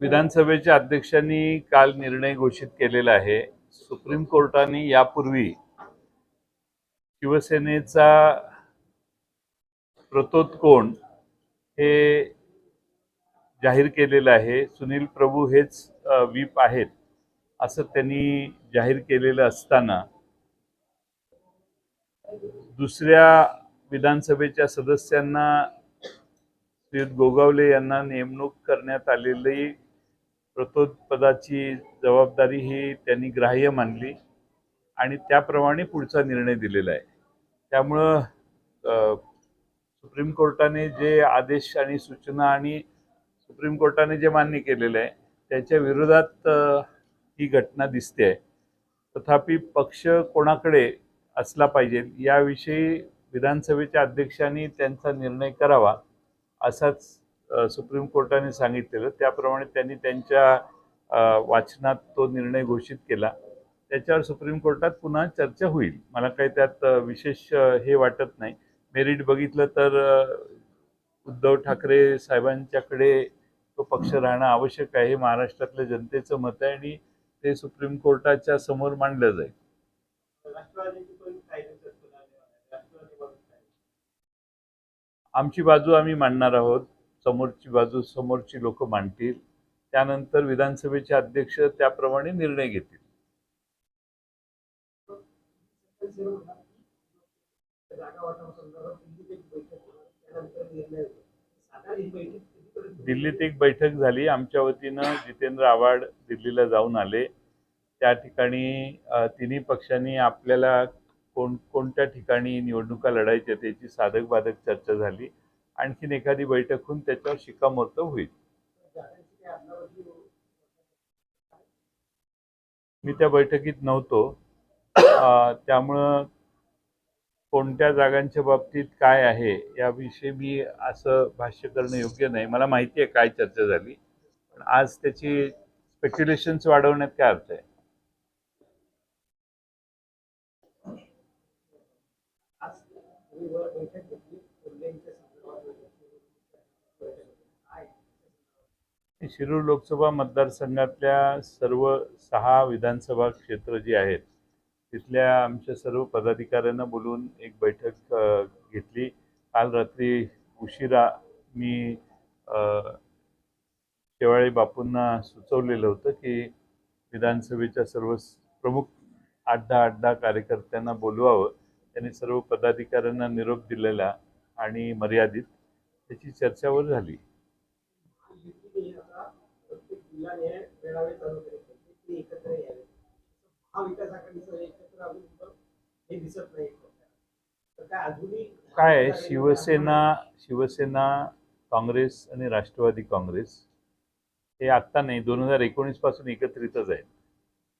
विधानसभेच्या अध्यक्षांनी काल निर्णय घोषित केलेला आहे. सुप्रीम कोर्टाने यापूर्वी शिवसेनेचा प्रतोत्कोण हे जाहीर केलेलं आहे. सुनील प्रभू हेच अ, व्हीप आहेत असं त्यांनी जाहीर केलेलं असताना दुसऱ्या विधानसभेच्या सदस्यांना गोगावले यांना नेमणूक करण्यात आलेली प्रतोत्पदाची जबाबदारी ही त्यांनी ग्राह्य मानली आणि त्याप्रमाणे पुढचा निर्णय दिलेला आहे. त्यामुळं सुप्रीम कोर्टाने जे आदेश आणि सूचना आणि सुप्रीम कोर्टाने जे मान्य केलेलं आहे त्याच्या विरोधात ही घटना दिसते आहे. तथापि पक्ष कोणाकडे असला पाहिजे याविषयी विधानसभेच्या अध्यक्षांनी त्यांचा निर्णय करावा असाच सुप्रीम कोर्टाने सांगितलेलं त्याप्रमाणे त्यांनी त्यांच्या वाचनात तो निर्णय घोषित केला. त्याच्यावर सुप्रीम कोर्टात पुन्हा चर्चा होईल. मला काही त्यात विशेष हे वाटत नाही. मेरिट बघितलं तर उद्धव ठाकरे साहेबांच्याकडे तो पक्ष राहणं आवश्यक आहे. हे महाराष्ट्रातल्या जनतेचं मत आहे आणि ते सुप्रीम कोर्टाच्या समोर मांडलं जाईल. आमची बाजू आम्ही मांडणार आहोत. समोरची बाजू समोरची लोक मांडतील. त्यानंतर विधानसभेचे अध्यक्ष त्याप्रमाणे निर्णय घेतील. दिल्लीत एक बैठक झाली. आमच्या वतीनं जितेंद्र आव्हाड दिल्लीला जाऊन आले. त्या ठिकाणी तिन्ही पक्षांनी आपल्याला कोण कोणत्या ठिकाणी निवडणुका लढायच्या त्याची साधक बाधक चर्चा झाली. आणखीन एखादी बैठक होऊन त्याच्यावर शिक्कामोर्तब होईल. मी त्या बैठकीत नव्हतो. त्यामुळं कोणत्या जागांच्या बाबतीत काय आहे याविषयी मी असं भाष्य करणं योग्य नाही. मला माहिती आहे काय चर्चा झाली. पण आज त्याची स्पेक्युलेशन्स वाढवण्यात काय अर्थ आहे आज तुम्ही वर बैठक घेतली कोल्हेंच्या संदर्भात बैठक घेतली. की शिरूर लोकसभा मतदारसंघातल्या सर्व सहा विधानसभा क्षेत्र जी आहेत तिथल्या आमच्या सर्व पदाधिकाऱ्यांना बोलून एक बैठक घेतली. काल रात्री उशिरा मी शेवाळे बापूंना सुचवलेलं होतं की विधानसभेच्या सर्व प्रमुख आठ दहा आठ दहा कार्यकर्त्यांना बोलवावं. त्यांनी सर्व पदाधिकाऱ्यांना निरोप दिलेला आणि मर्यादित. त्याची चर्चावर झाली युतीने आता प्रत्येक जिल्ह्याने मेळावे चालू केले पाहिजे. ते एकत्र यावे महाविकास आघाडीचं एकत्र अजून पण हे दिसत नाही तर काय शिवसेना शिवसेना काँग्रेस आणि राष्ट्रवादी काँग्रेस हे आत्ता नाही. दोन हजार एकोणीसपासून एकत्रितच आहेत.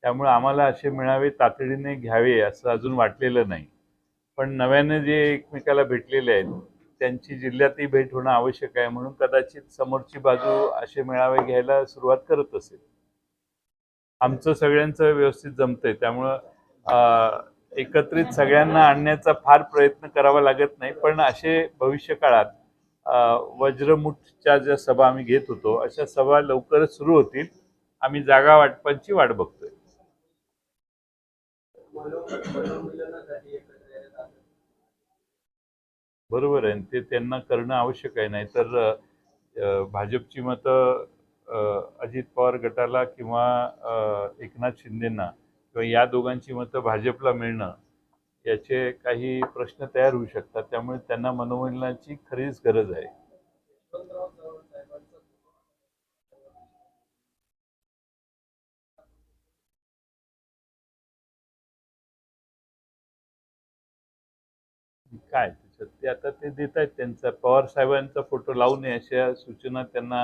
त्यामुळे आम्हाला असे मिळावे तातडीने घ्यावे असं अजून वाटलेलं नाही. पण नव्याने जे एकमेकाला भेटलेले आहेत त्यांची जिल्ह्यातही भेट होणं आवश्यक आहे म्हणून कदाचित समोरची बाजू असे मेळावे घ्यायला सुरुवात करत असेल. आमचं सगळ्यांचं व्यवस्थित जमतंय. त्यामुळं एकत्रित सगळ्यांना आणण्याचा फार प्रयत्न करावा लागत नाही. पण असे भविष्य काळात वज्रमुठच्या ज्या सभा आम्ही घेत होतो अशा सभा लवकरच सुरू होतील. आम्ही जागा वाटपांची वाट बघतोय. बरोबर आहे. ते त्यांना करणं आवश्यक आहे. नाही तर भाजपची मतं अजित पवार गटाला किंवा एकनाथ शिंदेना किंवा या दोघांची मतं भाजपला मिळणं याचे काही प्रश्न तयार होऊ शकतात. त्यामुळे त्यांना मनोमिलनाची खरीच गरज आहे. काय? त्याच्यात ते आता ते देत आहेत त्यांचा. पवार साहेबांचा फोटो लावू नये अशा सूचना त्यांना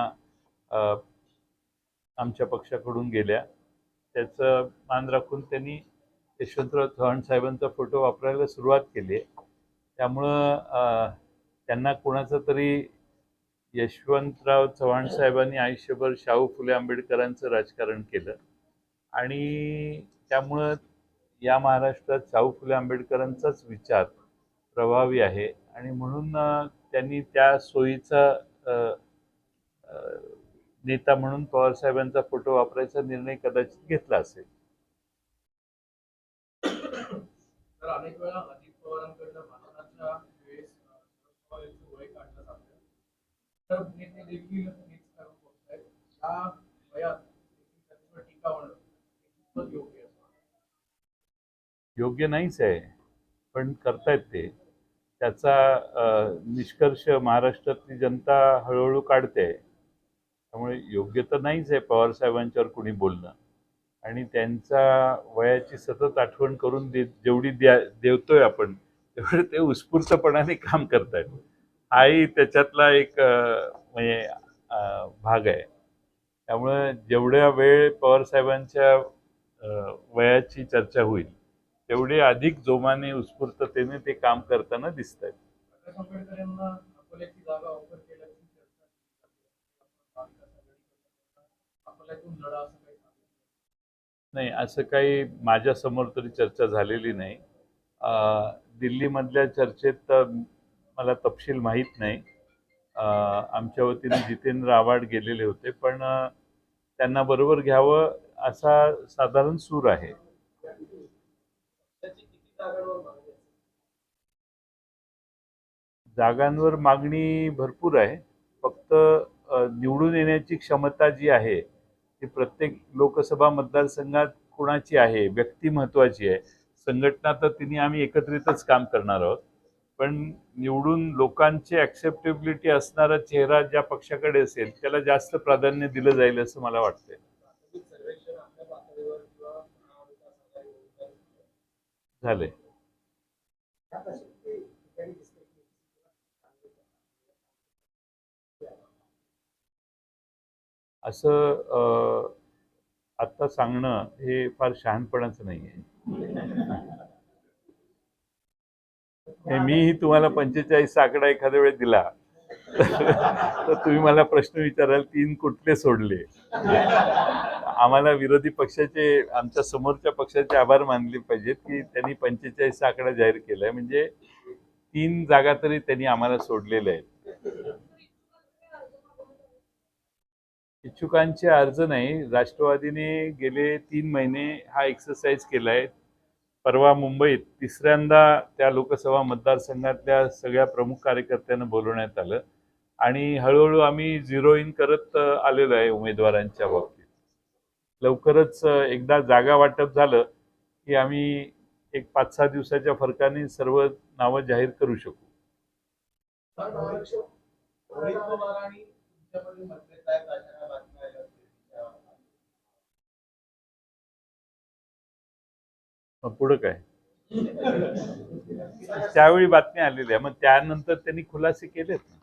आमच्या पक्षाकडून गेल्या. त्याचं मान राखून त्यांनी यशवंतराव चव्हाण साहेबांचा फोटो वापरायला सुरुवात केली आहे. त्यामुळं त्यांना कोणाचा तरी यशवंतराव चव्हाण साहेबांनी आयुष्यभर शाहू फुले आंबेडकरांचं राजकारण केलं. आणि त्यामुळं या महाराष्ट्रात शाहू फुले आंबेडकरांचाच विचार प्रभावी आहे. आणि म्हणून त्यांनी त्या सोयीचा नेता म्हणून पवार साहेबांचा फोटो वापरायचा निर्णय कदाचित घेतला असेल. तर अनेक वेळा अजित पवारांकडनं भाषणाच्या वेळेस वय काढलं जातं तर नेते देखील कारण बोलत आहेत. या वयात त्यांच्यावर योग्य योग्य नाहीच आहे. पण करतायत ते. त्याचा निष्कर्ष महाराष्ट्रातली जनता हळूहळू काढते. त्यामुळे योग्य तर नाहीच आहे पवार साहेबांच्यावर कुणी बोलणं. आणि त्यांचा वयाची सतत आठवण करून दे जेवढी द्या देवतोय आपण तेवढं ते उत्स्फूर्तपणाने काम करतायत. हाही त्याच्यातला एक म्हणजे भाग आहे. त्यामुळं जेवढ्या वेळ पवारसाहेबांच्या वयाची चर्चा होईल तेवढे अधिक जोमाने उत्स्फूर्ततेने ते काम करताना दिसत आहेत नाही असं काही माझ्यासमोर तरी चर्चा झालेली नाही. दिल्लीमधल्या चर्चेत तर मला तपशील माहीत नाही. आमच्या वतीने जितेंद्र आव्हाड गेलेले होते पण त्यांना बरोबर घ्यावं असा साधारण सूर आहे. जागांवर मागणी भरपूर आहे. फक्त निवडून येण्याची क्षमता जी आहे ती प्रत्येक लोकसभा मतदारसंघात कोणाची आहे व्यक्ती महत्वाची आहे. संघटना तर तिने आम्ही एकत्रितच काम करणार आहोत. पण निवडून लोकांची ॲक्सेप्टेबिलिटी असणारा चेहरा ज्या पक्षाकडे असेल त्याला जास्त प्राधान्य दिलं जाईल असं मला वाटतंय. झाले असं आत्ता सांगणं हे फार शहाणपणाचं नाही आहे मीही तुम्हाला पंचेचाळीस आकडा एखाद्या वेळेस दिला तर तुम्ही मला प्रश्न विचाराल तीन कुठले सोडले? आम्हाला विरोधी पक्षाचे आमच्या समोरच्या पक्षाचे आभार मानले पाहिजेत की त्यांनी पंचेचाळीस आकडा जाहीर केलाय. म्हणजे तीन जागा तरी त्यांनी आम्हाला सोडलेल्या आहेत. इच्छुकांचे अर्ज नाही. राष्ट्रवादीने गेले तीन महिने हा एक्सरसाइज केलाय. परवा मुंबईत तिसऱ्यांदा त्या लोकसभा मतदारसंघातल्या सगळ्या प्रमुख कार्यकर्त्यांना बोलवण्यात आलं. आणि हळूहळू आम्ही झिरो इन करत आलेलो आहे उमेदवारांच्या बाबतीत. लवकरच एकदा जागा वाटप झालं की आम्ही एक पाच सहा दिवसाच्या फरकाने सर्व नावं जाहीर करू शकू. मग पुढं काय? त्यावेळी बातम्या आलेल्या मग त्यानंतर त्यांनी खुलासे केलेत? ना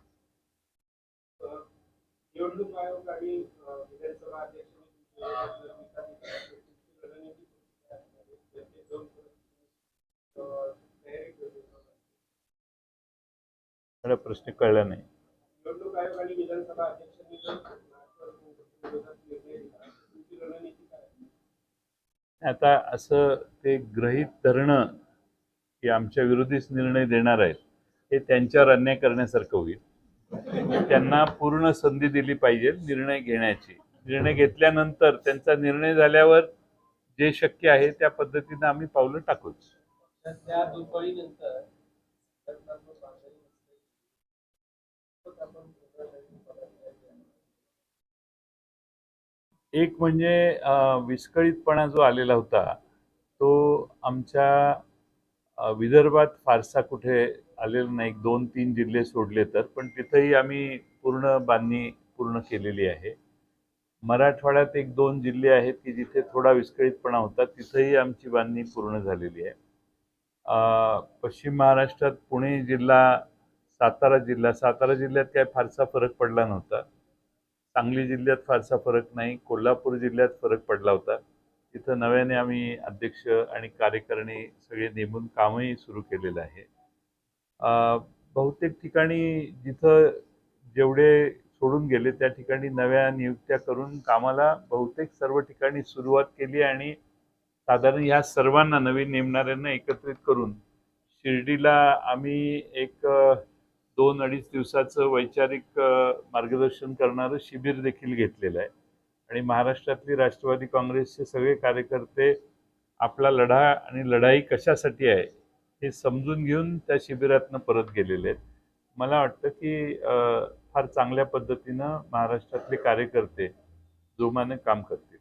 मला प्रश्न कळला नाही? आता असं ते गृहीत धरणं की आमच्या विरोधीच निर्णय देणार आहेत हे त्यांच्यावर अन्याय करण्यासारखं होईल त्यांना पूर्ण संधी दिली पाहिजे निर्णय घेण्याची निर्णय घेतल्यानंतर त्यांचा निर्णय झाल्यावर जे शक्य आहे त्या पद्धतीनं आम्ही पावलं टाकूच. एक म्हणजे विस्कळीतपणा जो आलेला होता तो आमच्या विदर्भात फारसा कुठे आलेला नाही. दोन तीन जिल्हे सोडले तर पण तिथंही आम्ही पूर्ण बांधणी पूर्ण केलेली आहे. मराठवाड्यात एक दोन जिल्हे आहेत की जिथे थोडा विस्कळीतपणा होता तिथंही आमची बांधणी पूर्ण झालेली आहे. पश्चिम महाराष्ट्रात पुणे जिल्हा सातारा जिल्हा सातारा जिल्ह्यात काय फारसा फरक पडला नव्हता. सांगली जिल्ह्यात फारसा फरक नाही कोल्हापूर जिल्ह्यात फरक पडला होता. तिथं नव्याने आम्ही अध्यक्ष आणि कार्यकारिणी सगळे नेमून कामही सुरू केलेलं आहे. बहुतेक ठिकाणी जिथं जेवढे सोडून गेले. त्या ठिकाणी नव्या नियुक्त्या करून कामाला बहुतेक सर्व ठिकाणी सुरुवात केली आणि साधारण ह्या सर्वांना नवीन नेमणाऱ्यांना एकत्रित करून शिर्डीला आम्ही एक दोन अडीच दिवसाचं वैचारिक मार्गदर्शन करणारं शिबिर देखील घेतलेलं आहे. आणि महाराष्ट्रातली राष्ट्रवादी काँग्रेसचे सगळे कार्यकर्ते आपला लढा आणि लढाई कशासाठी आहे हे समजून घेऊन त्या शिबिरातनं परत गेलेले आहेत. मला वाटतं की फार चांगल्या पद्धतीनं महाराष्ट्रातले कार्यकर्ते जोमाने काम करतील?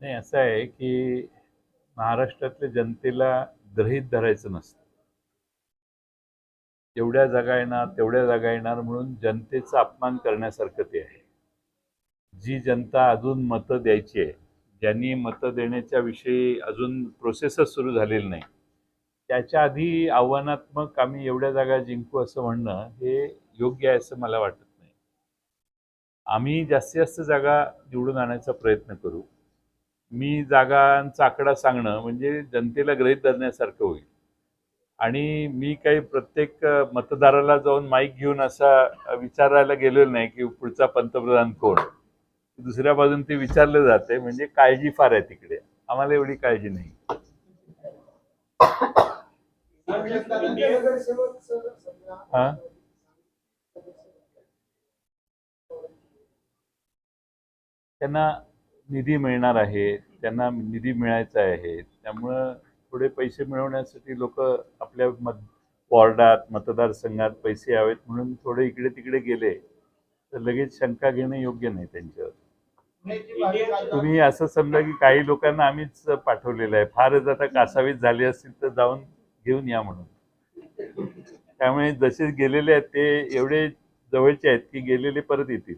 नाही असं आहे की महाराष्ट्रातल्या जनतेला गृहीत धरायचं नसतं. जेवढ्या जागा येणार तेवढ्या जागा येणार म्हणून जनतेचा अपमान करण्यासारखं ते आहे. जी जनता अजून मतं द्यायची आहे ज्यांनी मतं देण्याच्या विषयी अजून प्रोसेसच सुरू झालेली नाही. त्याच्या आधी आव्हानात्मक आम्ही एवढ्या जागा जिंकू असं म्हणणं हे योग्य आहे असं मला वाटत नाही. आम्ही जास्तीत जास्त जागा निवडून आणायचा प्रयत्न करू. मी जागांचा आकडा सांगणं म्हणजे जनतेला गृहीत धरण्यासारखं होईल. आणि मी काही प्रत्येक मतदाराला जाऊन माईक घेऊन असा विचारायला गेलेलो नाही की पुढचा पंतप्रधान कोण? दुसऱ्या बाजून ते विचारलं जाते म्हणजे काळजी फार आहे तिकडे. आम्हाला एवढी काळजी नाही. हा? त्यांना निधी मिळणार आहे त्यांना निधी मिळायचा आहे. त्यामुळं थोडे पैसे मिळवण्यासाठी लोक आपल्या मत वॉर्डात मतदारसंघात पैसे यावेत म्हणून थोडे इकडे तिकडे गेले. तर लगेच शंका घेणं योग्य नाही त्यांच्यावर. तुम्ही असं समजा की काही लोकांना आम्हीच पाठवलेलं आहे. फारच आता कासावीस झाली असतील तर जाऊन घेऊन या म्हणून. त्यामुळे जसे गेलेले आहेत ते एवढे जवळचे आहेत की गेलेले परत येतील.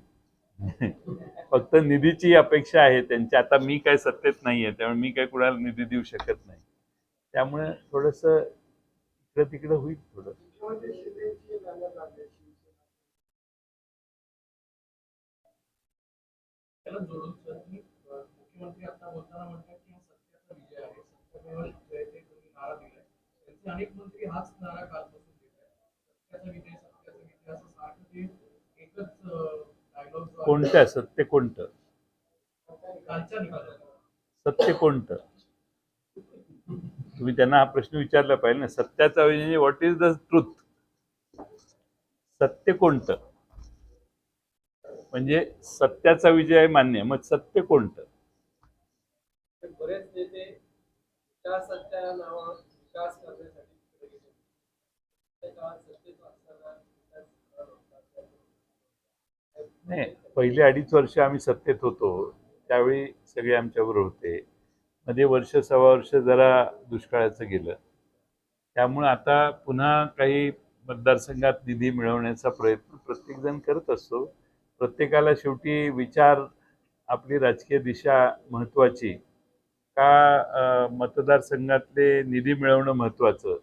फक्त निधीची अपेक्षा आहे त्यांची. आता मी काय सत्तेत नाही आहे त्यामुळे मी काय कुणाला निधी देऊ शकत नाही. त्यामुळे थोडस इकडं तिकडं होईल थोडं. त्याला जोडून सर की मुख्यमंत्री आता बोलताना म्हणतात की हा सत्याचा विजय आहे. सत्यामेव जयते तुम्ही नारा दिलाय. त्यांचे अनेक मंत्री हाच नारा कालपासून देत आहेत. सत्याचा विजय सत्याचा विजय असं सारखं ते एकच डायलॉग कोणतं सत्य कोणतं? कालच्या निकालात. सत्य कोणतं? तुम्ही त्यांना हा प्रश्न विचारला पाहिजे ना. सत्याचा व्हॉट इज द ट्रुथ सत्य कोणतं? म्हणजे सत्याचा विजय मान्य मग सत्य कोणतं? बरेच नाही पहिले अडीच वर्ष आम्ही सत्तेत होतो. त्यावेळी सगळे आमच्याबरोबर होते. मध्ये वर्ष सव्वा वर्ष जरा दुष्काळाचं गेलं. त्यामुळे आता पुन्हा काही मतदारसंघात निधी मिळवण्याचा प्रयत्न प्रत्येकजण करत असतो. प्रत्येकाला शेवटी विचार आपली राजकीय दिशा महत्त्वाची का मतदारसंघातले निधी मिळवणं महत्त्वाचं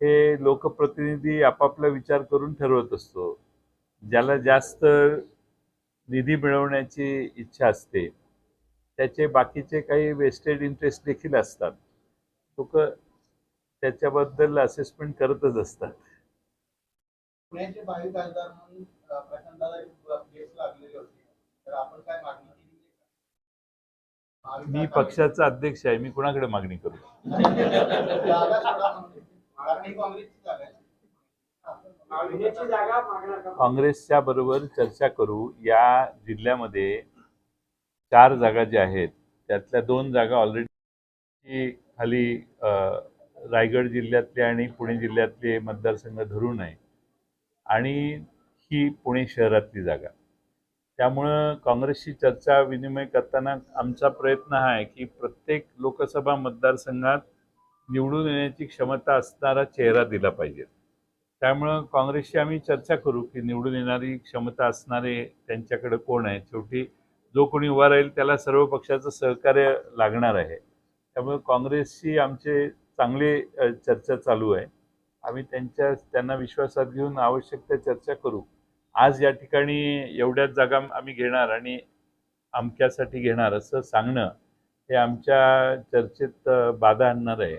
हे लोकप्रतिनिधी आपापला विचार करून ठरवत असतो. ज्याला जास्त निधी मिळवण्याची इच्छा असते. त्याचे बाकीचे काही वेस्टेड इंटरेस्ट देखील असतात. लोक त्याच्याबद्दल असेसमेंट करतच असतात. मी पक्षाचा अध्यक्ष आहे. मी कुणाकडे मागणी करू? काँग्रेसच्या बरोबर चर्चा करू. या जिल्ह्यामध्ये चार जागा ज्या आहेत त्यातल्या दोन जागा ऑलरेडी खाली रायगड जिल्ह्यातले आणि पुणे जिल्ह्यातले मतदारसंघ धरून आहे. आणि ही पुणे शहरातली जागा. त्यामुळं काँग्रेसशी चर्चा विनिमय करताना आमचा प्रयत्न हा आहे की प्रत्येक लोकसभा मतदारसंघात निवडून येण्याची क्षमता असणारा चेहरा दिला पाहिजे. त्यामुळं काँग्रेसशी आम्ही चर्चा करू की निवडून येणारी क्षमता असणारे त्यांच्याकडे कोण आहे? शेवटी जो कोणी उभा राहील त्याला सर्व पक्षाचं सहकार्य लागणार आहे. त्यामुळे काँग्रेसशी आमचे चांगले चर्चा चालू आहे. आम्ही त्यांच्या त्यांना विश्वासात घेऊन आवश्यक त्या चर्चा करू. आज या ठिकाणी एवढ्याच जागा आम्ही घेणार आणि अमक्यासाठी घेणार असं सांगणं हे आमच्या चर्चेत बाधा आणणार आहे.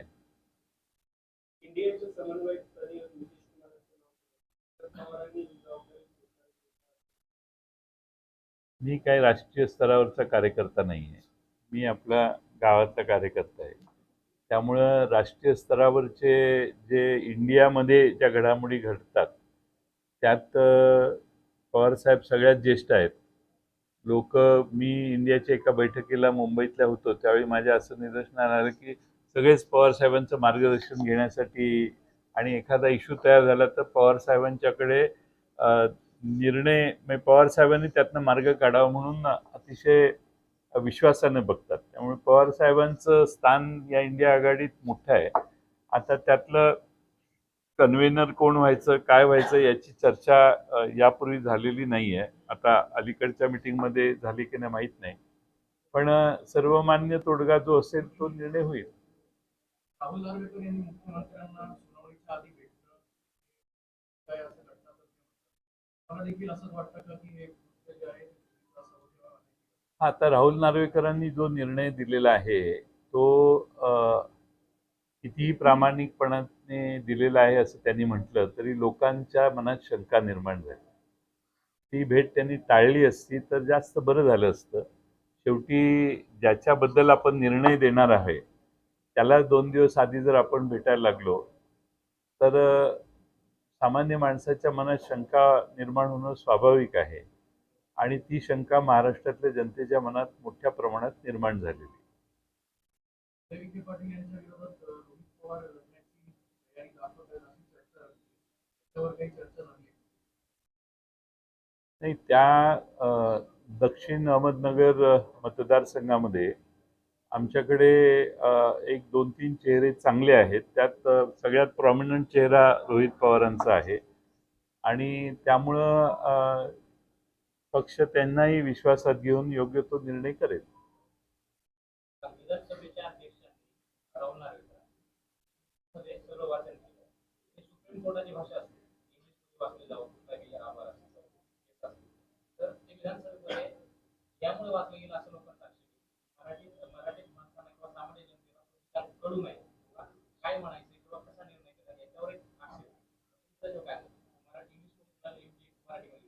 मी काही राष्ट्रीय स्तरावरचा कार्यकर्ता नाही आहे मी आपला गावातला कार्यकर्ता आहे त्यामुळं राष्ट्रीय स्तरावरचे जे इंडियामध्ये ज्या घडामोडी घडतात त्यात पवारसाहेब सगळ्यात ज्येष्ठ आहेत. लोक मी इंडियाच्या एका बैठकीला मुंबईतल्या होतो. त्यावेळी माझ्या असं निदर्शनात आलं की सगळेच पवारसाहेबांचं मार्गदर्शन घेण्यासाठी आणि एखादा इश्यू तयार झाला तर पवारसाहेबांच्याकडे निर्णय म्हणजे पवारसाहेबांनी त्यातनं मार्ग काढावा म्हणून अतिशय विश्वासानं बघतात. त्यामुळे पवारसाहेबांचं स्थान या इंडिया आघाडीत मोठं आहे. आता त्यातलं कन्व्हेनर कोण व्हायचं काय व्हायचं याची चर्चा यापूर्वी झालेली नाही आहे आता अलीकडच्या मिटिंगमध्ये झाली की नाही माहीत नाही. पण सर्वमान्य तोडगा जो असेल तो निर्णय होईल. हे आता राहुल नार्वेकरांनी जो निर्णय दिलेला आहे तो कितीही प्रामाणिकपणाने दिलेलं आहे असं त्यांनी म्हटलं तरी लोकांच्या मनात शंका निर्माण झाली. ती भेट त्यांनी टाळली असती तर जास्त बरं झालं असतं. शेवटी ज्याच्याबद्दल आपण निर्णय देणार आहे त्याला दोन दिवस आधी जर आपण भेटायला लागलो तर सामान्य माणसाच्या मनात शंका निर्माण होणं स्वाभाविक आहे. आणि ती शंका महाराष्ट्रातल्या जनतेच्या मनात मोठ्या प्रमाणात निर्माण झालेली नाही त्या दक्षिण अहमदनगर मतदारसंघामध्ये आमच्याकडे एक दोन तीन चेहरे चांगले आहेत. त्यात सगळ्यात प्रॉमिनंट चेहरा रोहित पवारांचा आहे. आणि त्यामुळं पक्ष त्यांनाही विश्वासात घेऊन योग्य तो निर्णय करेल विधानसभेच्या अध्यक्षांनी राहुल नार्वेकरमध्ये सर्व वाचन केलं हे सुप्रीम कोर्टाची भाषा असते. इंग्लिश वाचले जाऊ लागेल आभार तर ते विधानसभेमध्ये यामुळे वाचलं गेलं असं लोकांना मराठी आहे. मराठीत माणसांना किंवा सामान्य जनतेला कळू नये काय म्हणायचं किंवा कसा निर्णय केला याच्यावर एक आक्षेप जो काय मराठी इंग्लिश मराठीमध्ये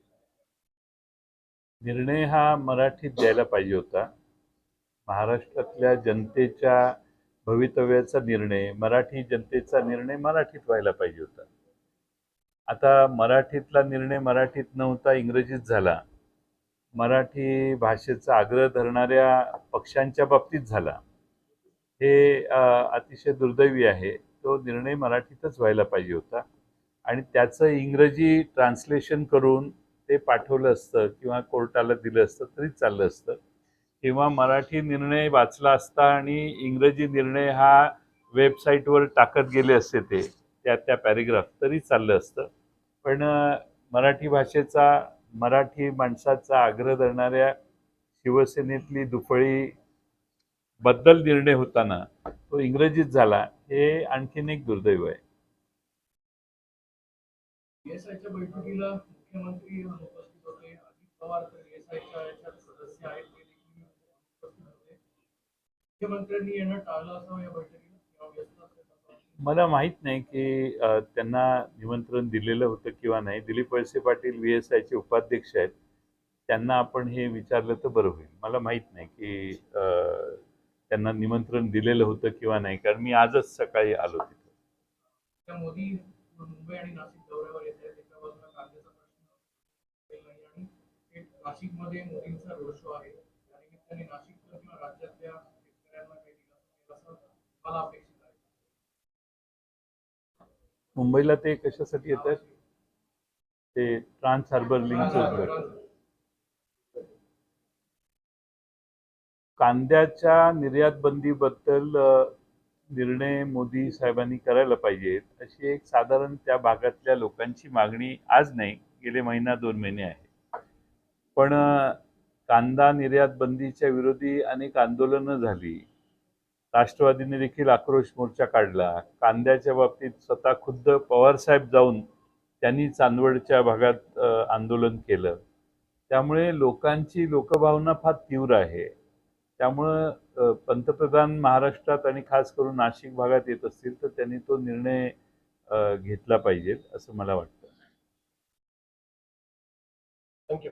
निर्णय हा मराठीत द्यायला पाहिजे होता. महाराष्ट्रातल्या जनतेच्या भवितव्याचा निर्णय मराठी जनतेचा निर्णय मराठीत व्हायला पाहिजे होता. आता मराठीतला निर्णय मराठीत नव्हता इंग्रजीत झाला. मराठी भाषेचा आग्रह धरणाऱ्या पक्षांच्या बाबतीत झाला. हे अतिशय दुर्दैवी आहे. तो निर्णय मराठीतच व्हायला पाहिजे होता. आणि त्याचं इंग्रजी ट्रान्सलेशन करून ते पाठवलं असतं किंवा कोर्टाला दिलं असतं तरी चाललं असतं. किंवा मराठी निर्णय वाचला असता आणि इंग्रजी निर्णय हा वेबसाईटवर टाकत गेले असते ते. त्या त्या पॅरेग्राफ तरी चाललं असतं. पण मराठी भाषेचा मराठी माणसाचा आग्रह धरणाऱ्या शिवसेनेतली दुफळी बद्दल निर्णय होताना तो इंग्रजीत झाला हे आणखीन एक दुर्दैव आहे. मुख्यमंत्री मुख्यमंत्र्यांनी येणं टाळलं असावं या किंवा व्यस्त असेल असं वाटतं. मला माहीत नाही की त्यांना निमंत्रण दिलेलं होतं किंवा नाही. दिलीप वळसे पाटील व्ही एस आयचे उपाध्यक्ष आहेत. त्यांना आपण हे विचारलं तर बरं होईल. मला माहीत नाही की त्यांना निमंत्रण दिलेलं होतं किंवा नाही कारण मी आजच सकाळी आलो तिथं. मोदी मुंबई आणि नाशिक दौऱ्यावर येत आहेत एका बाजूला कांद्याचा प्रश्न आणि नाशिकमध्ये मोदींचा रोड शो आहे. किंवा राज्यातल्या शेतकऱ्यांना काही दिलासा मला मुंबईला ते कशासाठी येतात? ते ट्रान्स हार्बर लिंकचं उद्घाटन कांद्याच्या निर्यात बंदीबद्दल निर्णय मोदी साहेबांनी करायला पाहिजेत अशी एक साधारण त्या भागातल्या लोकांची मागणी आज नाही गेले महिना दोन महिने आहे. पण कांदा निर्यात बंदीच्या विरोधी अनेक आंदोलनं झाली. राष्ट्रवादीने देखील आक्रोश मोर्चा काढला. कांद्याच्या बाबतीत स्वतः खुद्द पवारसाहेब जाऊन त्यांनी चांदवडच्या भागात आंदोलन केलं. त्यामुळे लोकांची लोकभावना फार तीव्र आहे. त्यामुळं पंतप्रधान महाराष्ट्रात आणि खास करून नाशिक भागात येत असतील तर त्यांनी तो निर्णय घेतला पाहिजे असं मला वाटतं. थँक्यू